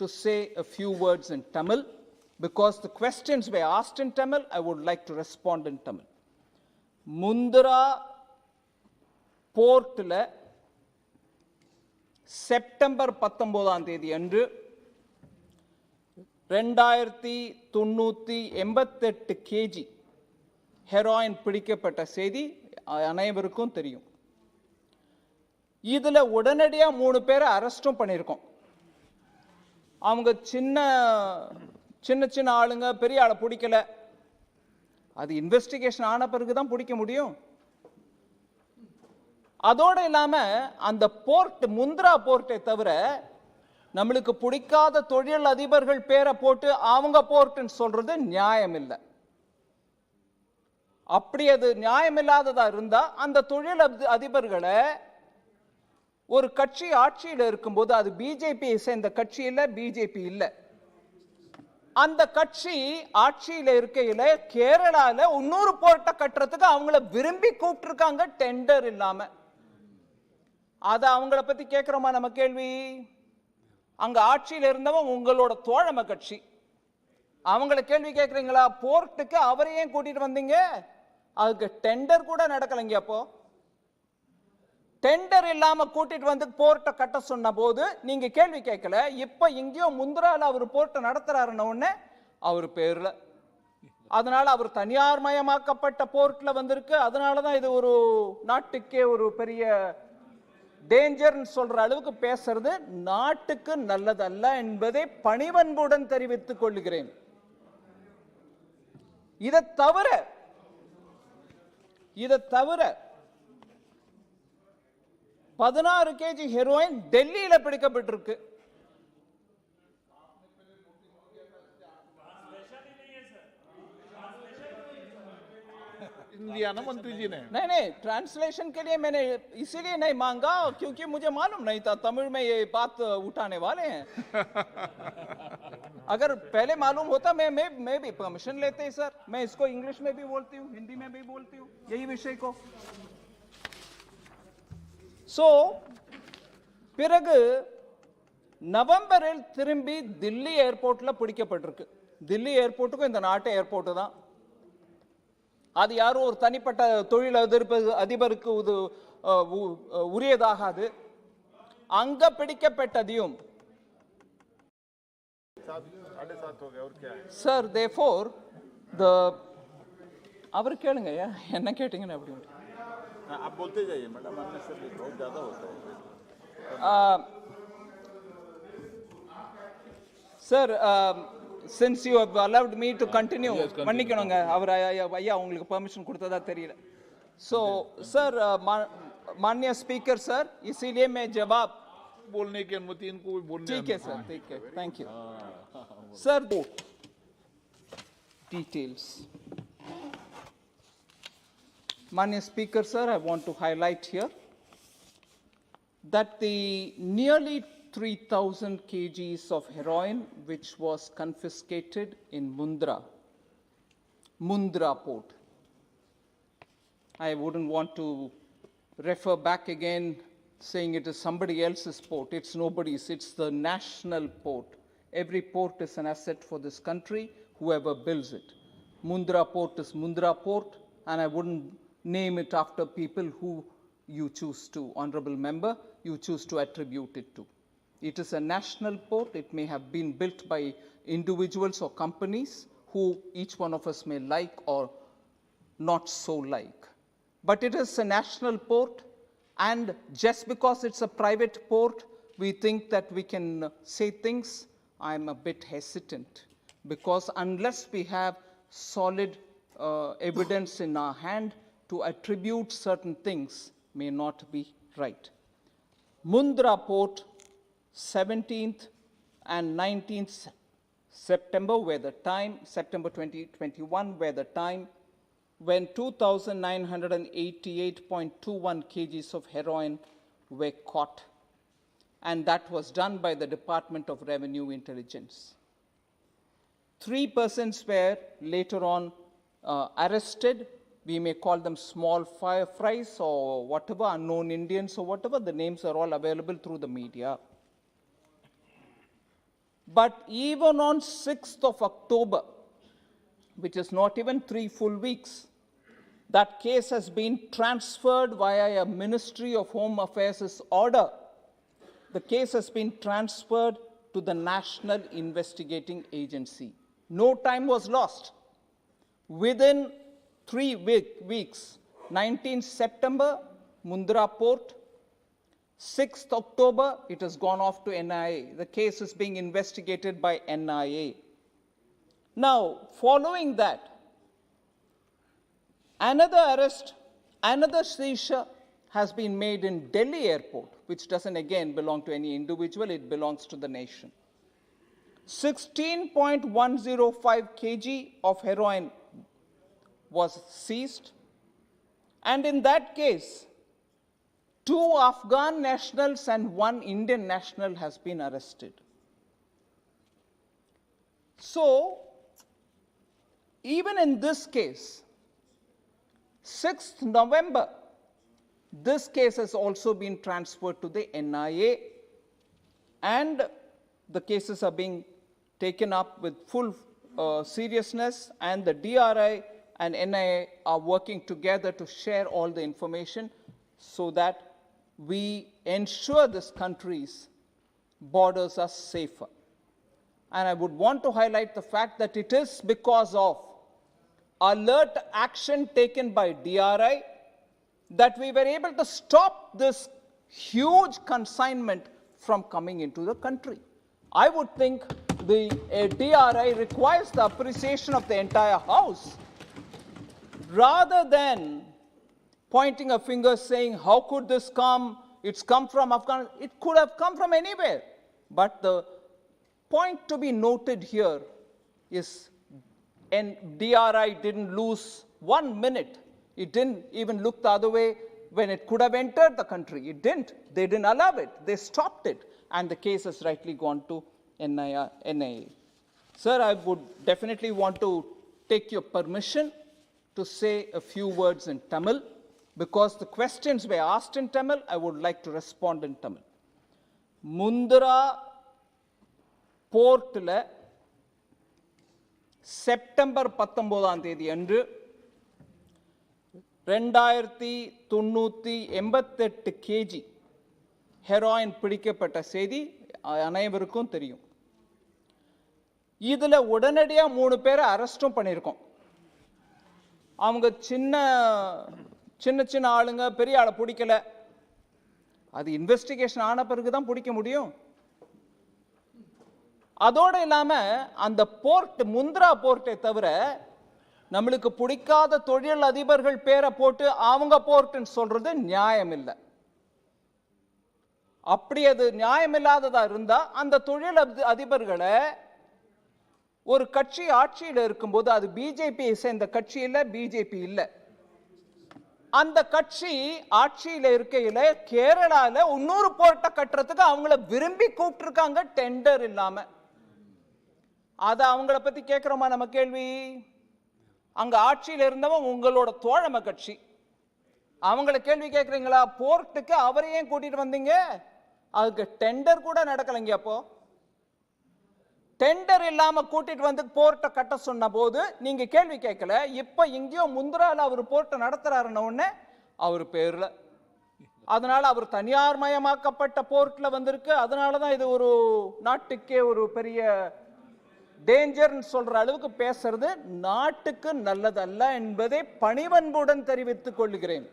to say a few words in Tamil. Because the questions were asked in Tamil, I would like to respond in Tamil. Mundra போர்ட்டில் September பத்தொன்பதாம் தேதி அன்று ரெண்டாயிரத்தி தொண்ணூற்றி எண்பத்தெட்டு KG heroin பிடிக்கப்பட்ட செய்தி அனைவருக்கும் தெரியும் இதில் உடனடியாக மூணு பேரை அரெஸ்டும் பண்ணியிருக்கோம் அவங்க சின்ன சின்ன சின்ன ஆளுங்க பெரிய ஆளை பிடிக்கல. அது இன்வெஸ்டிகேஷன் ஆன பிறகு தான் பிடிக்க முடியும். அதோடு இல்லாம அந்த போர்ட் முந்திரா போர்ட்டை தவிர நம்மளுக்கு பிடிக்காத தொழில் அதிபர்கள் பேரை போட்டு அவங்க போர்ட்டுன்னு சொல்றது நியாயம் இல்லை அப்படி அது நியாயம் இல்லாததா இருந்தா அந்த தொழில் அதிபர்களை ஒரு கட்சி ஆட்சியில் இருக்கும்போது அது பிஜேபியை சேர்ந்த கட்சி இல்லை பிஜேபி இல்லை. அந்த கட்சி ஆட்சியில் இருக்கையில் கேரளாவில் இன்னொரு போர்ட்டை கட்டுறதுக்கு அவங்கள விரும்பி கூப்பிட்டுருக்காங்க டெண்டர் இல்லாமல் அதை அவங்கள பற்றி கேட்குறோமா நம்ம கேள்வி? அங்கே ஆட்சியில் இருந்தவன் உங்களோட தோழமை கட்சி. அவங்கள கேள்வி கேட்குறீங்களா போர்ட்டுக்கு அவரையும் கூட்டிகிட்டு வந்தீங்க. அதுக்கு டெண்டர் கூட நடக்கலைங்க அப்போ. டெண்டர் இல்லாம கூட்டிட்டு வந்து போர்ட்டை கட்ட சொன்ன போது நீங்க கேள்வி கேட்கல. இப்ப எங்கேயோ முந்திரால அவர் போர்ட்டை நடத்துறாருன்ன உடனே அவர் பேர்ல. அதனால அவர் தனியார் மயமாக்கப்பட்ட போர்ட்ல வந்திருக்கு. அதனாலதான் இது ஒரு நாட்டுக்கே ஒரு பெரிய டேஞ்சர்னு சொல்ற அளவுக்கு பேசுறது நாட்டுக்கு நல்லதல்ல என்பதை பணிவன்புடன் தெரிவித்துக் கொள்கிறேன். இதை தவிர இதை தவிர பதினாறு கேஜி ஹெரோயின் டெல்லியில பிடிக்கப்பட்டிருக்கு दिया ना मंत्री जी ने नहीं नहीं ट्रांसलेशन के लिए मैंने इसीलिए नहीं मांगा क्योंकि मुझे मालूम नहीं था तमिल में ये बात उठाने वाले हैं अगर पहले मालूम होता मैं मैं मैं भी परमिशन लेते ही सर मैं इसको इंग्लिश में भी बोलती हूँ हिंदी में भी बोलती हूँ यही विषय को ஸோ பிறகு நவம்பரில் திரும்பி தில்லி ஏர்போர்ட்டில் பிடிக்கப்பட்டிருக்கு. தில்லி ஏர்போர்ட்டுக்கும் இந்த நாட்டு ஏர்போர்ட்டு தான். அது யாரும் ஒரு தனிப்பட்ட தொழில் எதிர்ப்பு அதிபருக்கு இது உரியதாகாது. அங்க பிடிக்கப்பட்டதையும் சார் தே ஃபோர் த அவர் கேளுங்க என்ன கேட்டீங்கன்னு அப்படின்னு आप बोलते जाइए मैडम अन्य से भी बहुत ज्यादा होता है sir since you have allowed me to continue மன்னிக்கணுங்க அவர் ஐயா ஐயா உங்களுக்கு பெர்மிஷன் கொடுத்ததா தெரியல ஸோ சார் माननीय स्पीकर सर इसीलिए मैं जवाब बोलने की अनुमति इनको भी बोलने ठीक है सर ठीक है thank you sir details Many speakers, sir, I want to highlight here that the nearly 3,000 kgs of heroin which was confiscated in Mundra, Mundra port. I wouldn't want to refer back again saying it is somebody else's port. It's nobody's, it's the national port. Every port is an asset for this country, whoever builds it. Mundra port is Mundra port, and I wouldn't name it after people who you choose to, honorable member, you choose to attribute it to. It is a national port. It may have been built by individuals or companies who each one of us may like or not so like. But it is a national port, and just because it's a private port, we think that we can say things. I'm a bit hesitant because unless we have solid uh, evidence in our hand to attribute certain things, may not be right. Mundra port, 17th and 19th September were the time, September 2021 were the time when 2,988.21 kgs of heroin were caught. And that was done by the Department of Revenue Intelligence. Three persons were later on uh, arrested. We may call them small fries or whatever, unknown Indians or whatever. The names are all available through the media. But even on 6th of October, which is not even three full weeks, that case has been transferred via a Ministry of Home Affairs' order. The case has been transferred to the National Investigating Agency. No time was lost. Within three week- weeks, 19 September, Mundra Port, 6th October, it has gone off to NIA. The case is being investigated by NIA. Now, following that, another arrest, another seizure has been made in Delhi airport, which doesn't again belong to any individual, it belongs to the nation. 16.105 kg of heroin was seized. And in that case, two Afghan nationals and one Indian national has been arrested. So, even in this case, 6th November, this case has also been transferred to the NIA and the cases are being taken up with full uh, seriousness and the DRI and NIA are working together to share all the information so that we ensure this country's borders are safer. And I would want to highlight the fact that it is because of alert action taken by DRI that we were able to stop this huge consignment from coming into the country. I would think the DRI requires the appreciation of the entire House rather than pointing a finger saying, How could this come? It's come from Afghanistan. It could have come from anywhere. But the point to be noted here is and DRI didn't lose one minute. It didn't even look the other way when it could have entered the country. It didn't. They didn't allow it. They stopped it. And the case has rightly gone to NIA. NIA. Sir, I would definitely want to take your permission to say a few words in Tamil because the questions were asked in Tamil. I would like to respond in Tamil. Mundra போர்ட்டில் September பத்தொம்போதாம் தேதி அன்று ரெண்டாயிரத்தி தொண்ணூற்றி எண்பத்தெட்டு KG heroin பிடிக்கப்பட்ட செய்தி அனைவருக்கும் தெரியும் இதில் உடனடியாக மூணு பேரை அரெஸ்டும் பண்ணியிருக்கோம் அவங்க சின்ன சின்ன சின்ன ஆளுங்க பெரிய ஆளை பிடிக்கல. அது இன்வெஸ்டிகேஷன் ஆன பிறகு தான் பிடிக்க முடியும். அதோடு இல்லாமல் அந்த போர்ட் முந்திரா போர்ட்டை தவிர நம்மளுக்கு பிடிக்காத தொழில் அதிபர்கள் பேரை போட்டு அவங்க போர்ட்டுன்னு சொல்றது நியாயம் இல்லை. அப்படி அது நியாயமில்லாததா இருந்தா அந்த தொழில் அதி- அதிபர்களை ஒரு கட்சி ஆட்சியில் இருக்கும்போது அது பிஜேபியை சேர்ந்த கட்சி இல்லை பிஜேபி இல்லை. அந்த கட்சி ஆட்சியில் இருக்கையில் கேரளாவில் இன்னொரு போர்ட்டை கட்டுறதுக்கு அவங்கள விரும்பி கூப்பிட்டுருக்காங்க டெண்டர் இல்லாமல் அதை அவங்கள பற்றி கேட்குறோமா நம்ம கேள்வி? அங்கே ஆட்சியில் இருந்தவன் உங்களோட தோழமை கட்சி. அவங்கள கேள்வி கேட்குறீங்களா போர்ட்டுக்கு அவரையும் ஏன் வந்தீங்க? அதுக்கு டெண்டர் கூட நடக்கலைங்க அப்போது டெண்டர் இல்லாமல் கூட்டிட்டு வந்து போர்ட்டை கட்ட சொன்ன போது நீங்க கேள்வி கேட்கல. இப்போ எங்கேயோ முந்திரால அவர் போர்ட்டை நடத்துறாருன்ன உடனே அவர் பேர்ல. அதனால அவர் தனியார் மயமாக்கப்பட்ட போர்ட்ல வந்திருக்கு. அதனால தான் இது ஒரு நாட்டுக்கே ஒரு பெரிய டேஞ்சர்னு சொல்ற அளவுக்கு பேசுறது. நாட்டுக்கு நல்லதல்ல என்பதை பணிவன்புடன் தெரிவித்துக் கொள்கிறேன்.